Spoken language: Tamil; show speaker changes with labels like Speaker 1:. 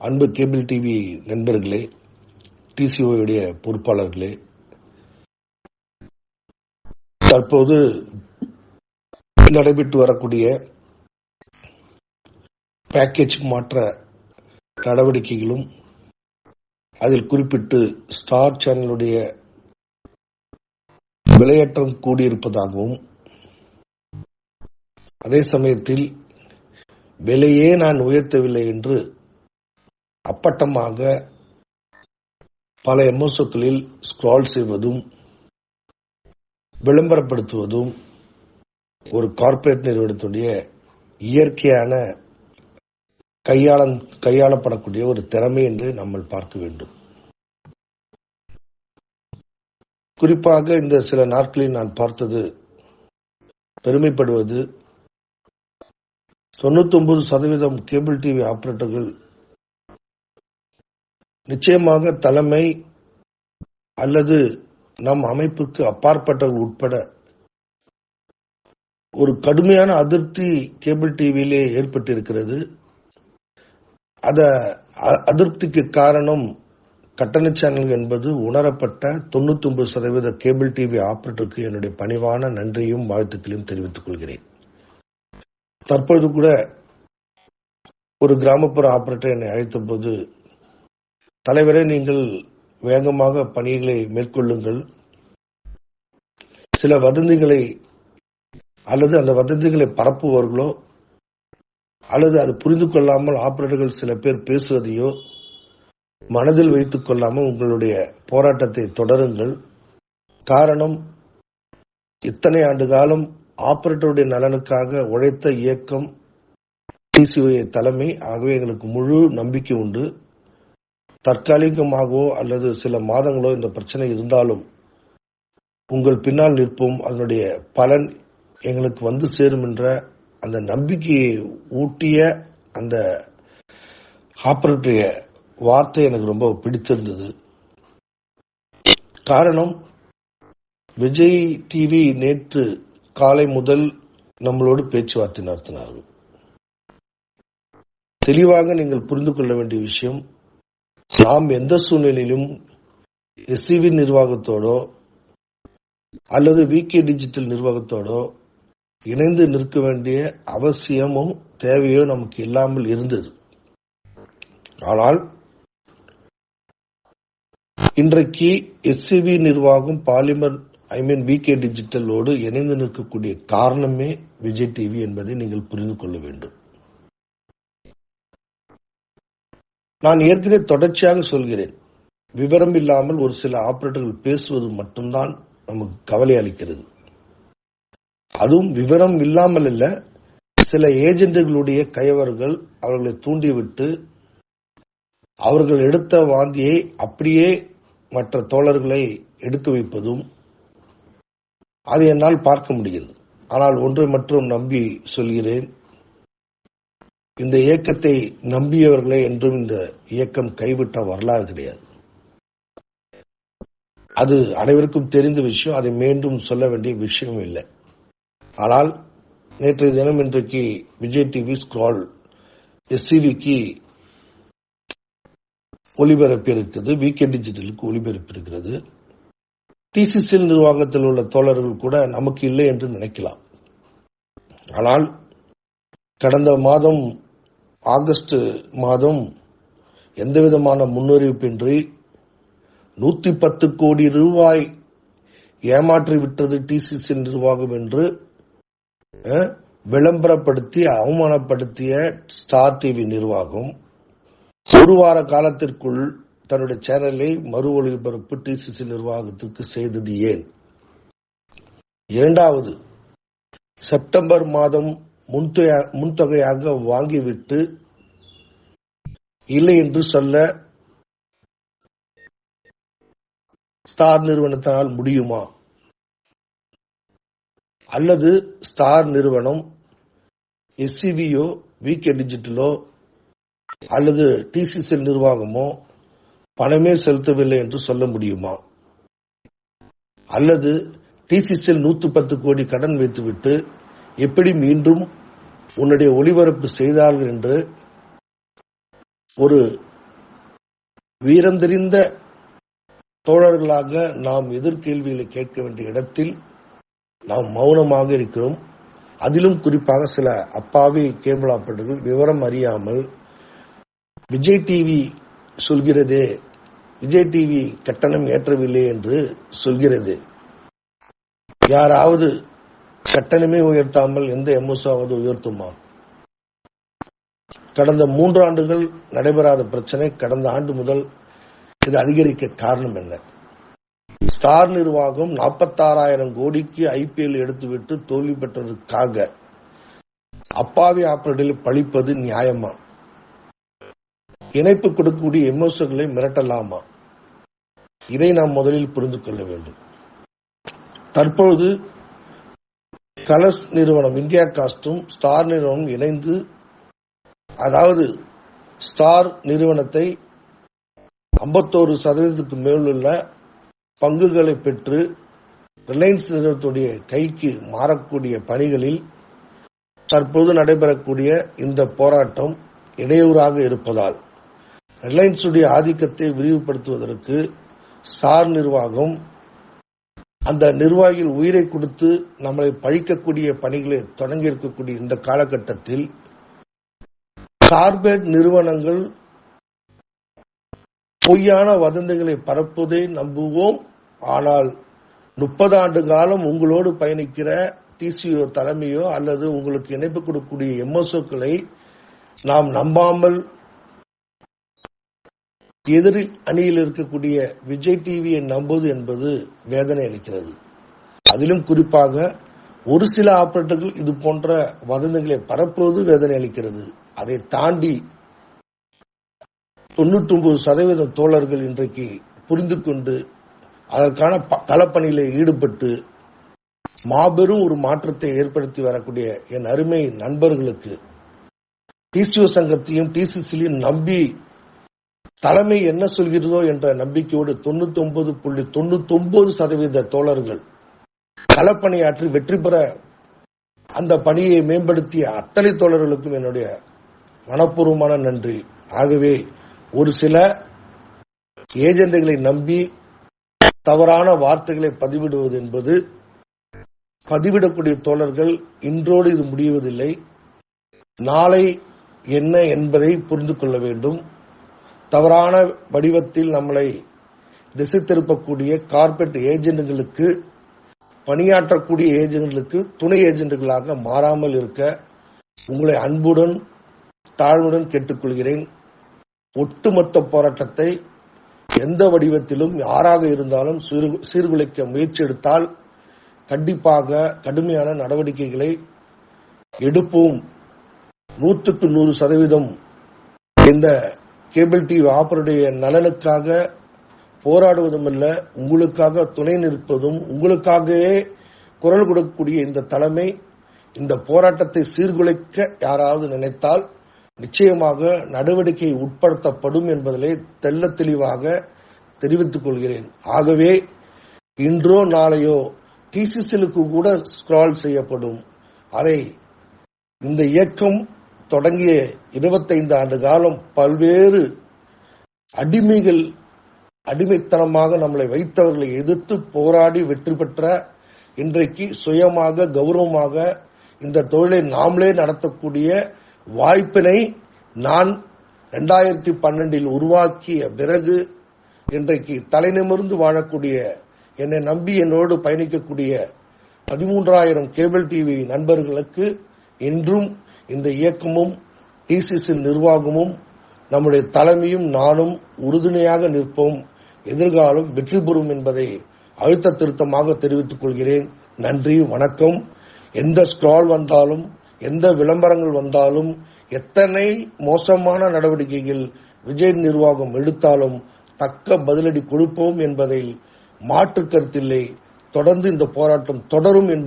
Speaker 1: அன்பு கேபிள் டிவி நண்பர்களே டிசிஓடைய பொறுப்பாளர்களே தற்போது நடைபெற்று வரக்கூடிய பேக்கேஜ் மாற்ற நடவடிக்கைகளும் அதில் குறிப்பிட்டு ஸ்டார் சேனலுடைய விலையேற்றம் கூடியிருப்பதாகவும் அதே சமயத்தில் விலையே நான் உயர்த்தவில்லை என்று அப்பட்டமாக பல எம்எஸ்ஓக்களில் ஸ்க்ரால் செய்வதும் விளம்பரப்படுத்துவதும் ஒரு கார்ப்பரேட் நிறுவனத்துடைய இயற்கையான கையாள கையாளப்படக்கூடிய ஒரு திறமை என்று நம்ம பார்க்க வேண்டும். குறிப்பாக இந்த சில நாட்களில் நான் பார்த்தது பெருமைப்படுவது தொண்ணூத்தி ஒன்பது சதவீதம் கேபிள் டிவி ஆபரேட்டர்கள் நிச்சயமாக தலைமை அல்லது நம் அமைப்புக்கு அப்பாற்பட்டவர்கள் உட்பட ஒரு கடுமையான அதிருப்தி கேபிள் டிவியிலே ஏற்பட்டிருக்கிறது. அத அதிருப்திக்கு காரணம் கட்டண சேனல் என்பது உணரப்பட்ட தொண்ணூத்தி ஒன்பது சதவீத கேபிள் டிவி ஆபரேட்டருக்கு என்னுடைய பணிவான நன்றியும் வாழ்த்துக்களையும் தெரிவித்துக் கொள்கிறேன். தற்பொழுது கூட ஒரு கிராமப்புற ஆபரேட்டர் என்னை அழைத்த போது தலைவரே நீங்கள் வேகமாக பணிகளை மேற்கொள்ளுங்கள். சில வதந்திகளை அல்லது அந்த வதந்திகளை பரப்புவர்களோ அல்லது அது புரிந்து கொள்ளாமல் ஆபரேட்டர்கள் சில பேர் பேசுவதையோ மனதில் வைத்துக் கொள்ளாமல் உங்களுடைய போராட்டத்தை தொடருங்கள். காரணம் இத்தனை ஆண்டு காலம் ஆபரேட்டருடைய நலனுக்காக உழைத்த இயக்கம் டிசிஓஏ தலைமை ஆகவே எங்களுக்கு முழு நம்பிக்கை உண்டு. தற்காலிகமாகவோ அல்லது சில மாதங்களோ இந்த பிரச்சனை இருந்தாலும் உங்கள் பின்னால் நிற்போம். அதனுடைய பலன் எங்களுக்கு வந்து சேரும் என்ற அந்த நம்பிக்கையை ஊட்டிய அந்த ஆப்பரேட்டரிய வார்த்தை எனக்கு ரொம்ப பிடித்திருந்தது. காரணம் விஜய் டிவி நேற்று காலை முதல் நம்மளோடு பேச்சுவார்த்தை நடத்தினார்கள். தெளிவாக நீங்கள் புரிந்து கொள்ள வேண்டிய விஷயம் நாம் எந்த சூழ்நிலையிலும் எஸ்சிவி நிர்வாகத்தோடோ அல்லது விகே டிஜிட்டல் நிர்வாகத்தோடோ இணைந்து நிற்க வேண்டிய அவசியமும் தேவையோ நமக்கு இல்லாமல் இருந்தது. ஆனால் இன்றைக்கு எஸ்சிவி நிர்வாகம் பாலிமர் ஐ மீன் விகே டிஜிட்டலோடு இணைந்து நிற்கக்கூடிய காரணமே விஜய் டிவி என்பதை நீங்கள் புரிந்து கொள்ள வேண்டும். நான் ஏற்கனவே தொடர்ச்சியாக சொல்கிறேன். விவரம் இல்லாமல் ஒரு சில ஆபரேட்டர்கள் பேசுவது மட்டும்தான் நமக்கு கவலை அளிக்கிறது. அதுவும் விவரம் இல்லாமல் அல்ல சில ஏஜென்ட்டுகளுடைய கயவர்கள் அவர்களை தூண்டிவிட்டு அவர்கள் எடுத்த வாந்தியை அப்படியே மற்ற தோழர்களை எடுத்து வைப்பதும் அதை என்னால் பார்க்க முடிகிறது. ஆனால் ஒன்றை மட்டும் நம்பி சொல்கிறேன். இந்த இயக்கத்தை நம்பியவர்களே என்றும் இந்த இயக்கம் கைவிட்ட வரலாறு கிடையாது. அது அனைவருக்கும் தெரிந்த விஷயம் அதை மீண்டும் சொல்ல வேண்டிய விஷயம் இல்லை. ஆனால் நேற்றைய தினம் இன்றைக்கு விஜய் டிவி ஸ்க்ரால் எஸ்சிவிக்கு ஒளிபரப்பு இருக்குது விகே டிஜிட்டலுக்கு ஒளிபரப்பு இருக்கிறது டிசிசிஎல் நிர்வாகத்தில் உள்ள தோழர்கள் கூட நமக்கு இல்லை என்று நினைக்கலாம். ஆனால் கடந்த மாதம் ஆகஸ்ட் மாதம் எந்தவிதமான முன்னறிவிப்பின்றி நூத்தி பத்து கோடி ரூபாய் ஏமாற்றி விட்டது டிசிசி நிர்வாகம் என்று விளம்பரப்படுத்தி அவமானப்படுத்திய ஸ்டார் டிவி நிர்வாகம் ஒரு வார காலத்திற்குள் தன்னுடைய சேனலை மறு ஒளிபரப்பு டிசிசி நிர்வாகத்திற்கு செய்தது ஏன்? இரண்டாவது செப்டம்பர் மாதம் முன்தொகையாக வாங்கிவிட்டு இல்லை என்று சொல்ல ஸ்டார் நிறுவனத்தினால் முடியுமா? அல்லது ஸ்டார் நிறுவனம் எஸ்சிவியோ விகே டிஜிட்டலோ அல்லது டிசிசிஎல் நிர்வாகமோ பணமே செலுத்தவில்லை என்று சொல்ல முடியுமா? அல்லது டிசிசிஎல் நூத்தி பத்து கோடி கடன் வைத்துவிட்டு எப்படி மீண்டும் உன்னுடைய ஒளிபரப்பு செய்தார்கள் என்று ஒரு வீரம் தெரிந்த தோழர்களாக நாம் எதிர்கேள்விகளை கேட்க வேண்டிய இடத்தில் நாம் மௌனமாக இருக்கிறோம். அதிலும் குறிப்பாக சில அப்பாவி கேபிள் விவரம் அறியாமல் விஜய் டிவி சொல்கிறதே விஜய் டிவி கட்டணம் ஏற்றவில்லை என்று சொல்கிறது. யாராவது கட்டணமே உயர்த்தாமல் எந்த எம்எஸ்ஆவது உயர்த்துமா? கடந்த மூன்று ஆண்டுகள் நடைபெறாத பிரச்சனை கடந்த ஆண்டு முதல் இது அதிகரிக்க காரணம் என்ன? ஸ்டார் நிர்வாகம் நாற்பத்தாறாயிரம் கோடிக்கு ஐபிஎல் எடுத்துவிட்டு தோல்வி பெற்றதற்காக அப்பாவி ஆப்பரேட்டரில் பழிப்பது நியாயமா? இணைப்பு கொடுக்கக்கூடிய எம்எஸ்ஓக்களை மிரட்டலாமா? இதை நாம் முதலில் புரிந்து கொள்ள வேண்டும். தற்போது கலர்ஸ் நிறுவனம் இந்தியா காஸ்டும் ஸ்டார் நிறுவனம் இணைந்து அதாவது ஸ்டார் நிறுவனத்தை ஐம்பத்தோரு சதவீதத்துக்கு மேலுள்ள பங்குகளை பெற்று ரிலையன்ஸ் நிறுவனத்துடைய கைக்கு மாறக்கூடிய பணிகளில் தற்போது நடைபெறக்கூடிய இந்த போராட்டம் இடையூறாக இருப்பதால் ரிலையன்ஸுடைய ஆதிக்கத்தை விரிவுபடுத்துவதற்கு ஸ்டார் நிர்வாகம் அந்த நிர்வாகிகள் உயிரை கொடுத்து நம்மளை பழிக்கக்கூடிய பணிகளை தொடங்கி இருக்கக்கூடிய இந்த காலகட்டத்தில் கார்பரேட் நிறுவனங்கள் பொய்யான வதந்திகளை பரப்புவதை நம்புவோம். ஆனால் முப்பது ஆண்டு காலம் உங்களோடு பயணிக்கிற டிசிஓ தலைமையோ அல்லது உங்களுக்கு இணைப்பு கொடுக்கக்கூடிய எம்எஸ்ஓக்களை நாம் நம்பாமல் எதிரி அணியில் இருக்கக்கூடிய விஜய் டிவியை நம்புவது என்பது வேதனை அளிக்கிறது. அதிலும் குறிப்பாக ஒரு சில ஆபரேட்டர்கள் இது போன்ற வதந்தங்களை பரப்புவது வேதனை அளிக்கிறது. அதை தாண்டி தொண்ணூற்றி ஒன்பது சதவீத தோழர்கள் இன்றைக்கு புரிந்து கொண்டு அதற்கான களப்பணியில ஈடுபட்டு மாபெரும் ஒரு மாற்றத்தை ஏற்படுத்தி வரக்கூடிய என் அருமை நண்பர்களுக்கு டிசிஓ சங்கத்தையும் டிசிசிலையும் நம்பி தலைமை என்ன சொல்கிறதோ என்ற நம்பிக்கையோடு தொண்ணூத்தி ஒன்பது புள்ளி தொண்ணூத்தி ஒன்பது சதவீத தோழர்கள் களப்பணியாற்றி வெற்றி பெற அந்த பணியை மேம்படுத்திய அத்தனை தோழர்களுக்கும் என்னுடைய மனப்பூர்வமான நன்றி. ஆகவே ஒரு சில ஏஜெண்டுகளை நம்பி தவறான வார்த்தைகளை பதிவிடுவது என்பது பதிவிடக்கூடிய தோழர்கள் இன்றோடு இது முடிவதில்லை. நாளை என்ன என்பதை புரிந்து கொள்ள வேண்டும். தவறான வடிவத்தில் நம்மளை திசை திருப்பக்கூடிய கார்பரேட் ஏஜென்ட்களுக்கு பணியாற்றக்கூடிய ஏஜென்ட்களுக்கு துணை ஏஜென்ட்களாக மாறாமல் இருக்க உங்களை அன்புடன் தாழ்வுடன் கேட்டுக்கொள்கிறேன். ஒட்டுமொத்த போராட்டத்தை எந்த வடிவத்திலும் யாராக இருந்தாலும் சீர்குலைக்க முயற்சி எடுத்தால் கண்டிப்பாக கடுமையான நடவடிக்கைகளை எடுப்போம். நூற்றுக்கு நூறு சதவீதம் இந்த கேபிள் டிவி ஆப்பருடைய நலனுக்காக போராடுவதும் அல்ல உங்களுக்காக துணை நிற்பதும் உங்களுக்காகவே குரல் கொடுக்கக்கூடிய இந்த தலைமை இந்த போராட்டத்தை சீர்குலைக்க யாராவது நினைத்தால் நிச்சயமாக நடவடிக்கை உட்படுத்தப்படும் என்பதிலே தெல்ல தெளிவாக தெரிவித்துக் கொள்கிறேன். ஆகவே இன்றோ நாளையோ டிசிசிலுக்கு கூட ஸ்க்ரால் செய்யப்படும். அதை இந்த இயக்கம் தொடங்கிய இருபத்தைந்து ஆண்டு காலம் பல்வேறு அடிமைகள் அடிமைத்தனமாக நம்மளை வைத்தவர்களை எதிர்த்து போராடி வெற்றி பெற்ற இன்றைக்கு சுயமாக கௌரவமாக இந்த தொழிலை நாமளே நடத்தக்கூடிய வாய்ப்பினை நான் ரெண்டாயிரத்தி பன்னெண்டில் உருவாக்கிய பிறகு இன்றைக்கு தலைநிமிர்ந்து வாழக்கூடிய என்னை நம்பி என்னோடு பயணிக்கக்கூடிய பதிமூன்றாயிரம் கேபிள் டிவி நண்பர்களுக்கு இன்றும் இந்த இயக்கமும் டிசிசி நிர்வாகமும் நம்முடைய தலைமையும் நானும் உறுதுணையாக நிற்போம். எதிர்காலம் வெற்றி பெறும் என்பதை அழுத்த திருத்தமாக தெரிவித்துக் கொள்கிறேன். நன்றி வணக்கம். எந்த ஸ்க்ரால் வந்தாலும் எந்த விளம்பரங்கள் வந்தாலும் எத்தனை மோசமான நடவடிக்கைகள் விஜய் நிர்வாகம் எடுத்தாலும் தக்க பதிலடி கொடுப்போம் என்பதில் மாற்று கருத்தில்லை தொடர்ந்து இந்த போராட்டம் தொடரும் என்பது